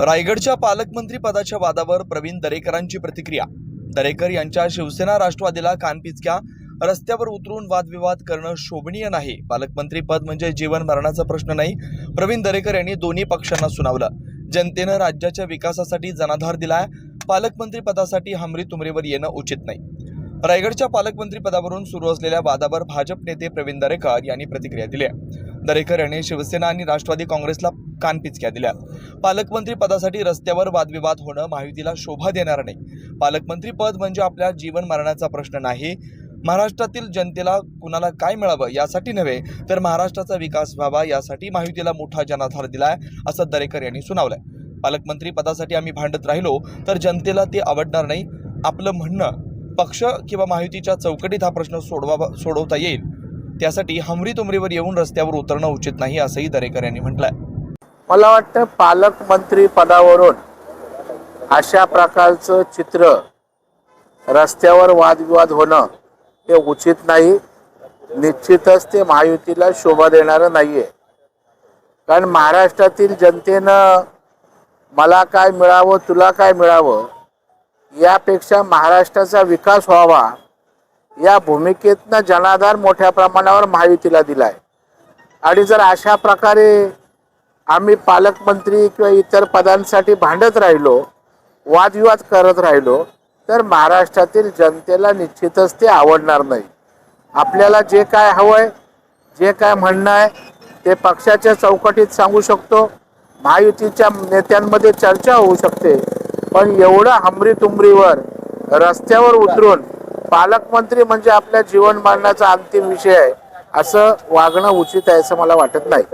रायगडच्या पालकमंत्री पदाच्या वादावर प्रवीण दरेकरांची प्रतिक्रिया. दरेकर यांच्या शिवसेना राष्ट्रवादीला कानपिचक्या रस्त्यावर उतरून वादविवाद करणं शोभनीय नाही. पालकमंत्री पद म्हणजे जीवन मरणाचा प्रश्न नाही प्रवीण दरेकर यांनी दोन्ही पक्षांना सुनावलं. जनतेनं राज्याच्या विकासासाठी जनाधार दिलाय पालकमंत्री पदासाठी हमरी तुमरीवर येणं उचित नाही. रायगडच्या पालकमंत्री पदावरून सुरू असलेल्या वादावर भाजप नेते प्रवीण दरेकर यांनी प्रतिक्रिया दिली आहे. दरेकर यांनी शिवसेना आणि राष्ट्रवादी काँग्रेसला कानपिचक्या दिल्या. पालकमंत्री पदासाठी रस्त्यावर वादविवाद होणं महायुतीला शोभा देणार नाही. पालकमंत्री पद म्हणजे आपल्या जीवन मरणाचा प्रश्न नाही. महाराष्ट्रातील जनतेला कुणाला काय मिळावं यासाठी नव्हे तर महाराष्ट्राचा विकास व्हावा यासाठी महायुतीला मोठा जनाधार दिलाय असं दरेकर यांनी सुनावलंय. पालकमंत्री पदासाठी आम्ही भांडत राहिलो तर जनतेला ते आवडणार नाही. आपलं म्हणणं पक्ष किंवा महायुतीच्या चौकटीत हा प्रश्न सोडवा सोडवता येईल. त्यासाठी हमरी तुमरीवर येऊन रस्त्यावर उतरणं उचित नाही असंही दरेकर यांनी म्हटलंय. मला वाटतं पालकमंत्री पदावरून अशा प्रकारचं चित्र रस्त्यावर वादविवाद होणं हे उचित नाही. निश्चितच ते महायुतीला शोभा देणारं नाहीये. कारण महाराष्ट्रातील जनतेनं मला काय मिळावं तुला काय मिळावं यापेक्षा महाराष्ट्राचा विकास व्हावा या भूमिकेतनं जनाधार मोठ्या प्रमाणावर महायुतीला दिलाय. आणि जर अशा प्रकारे आम्ही पालकमंत्री किंवा इतर पदांसाठी भांडत राहिलो वादविवाद करत राहिलो तर महाराष्ट्रातील जनतेला निश्चितच ते आवडणार नाही. आपल्याला जे काय हवंय जे काय म्हणणं आहे ते पक्षाच्या चौकटीत सांगू शकतो. महायुतीच्या नेत्यांमध्ये चर्चा होऊ शकते. पण एवढं हमरी तुमरीवर रस्त्यावर उतरून पालकमंत्री म्हणजे आपल्या जीवनमानाचा अंतिम विषय आहे. असं वागणं उचित आहे असं मला वाटत नाही.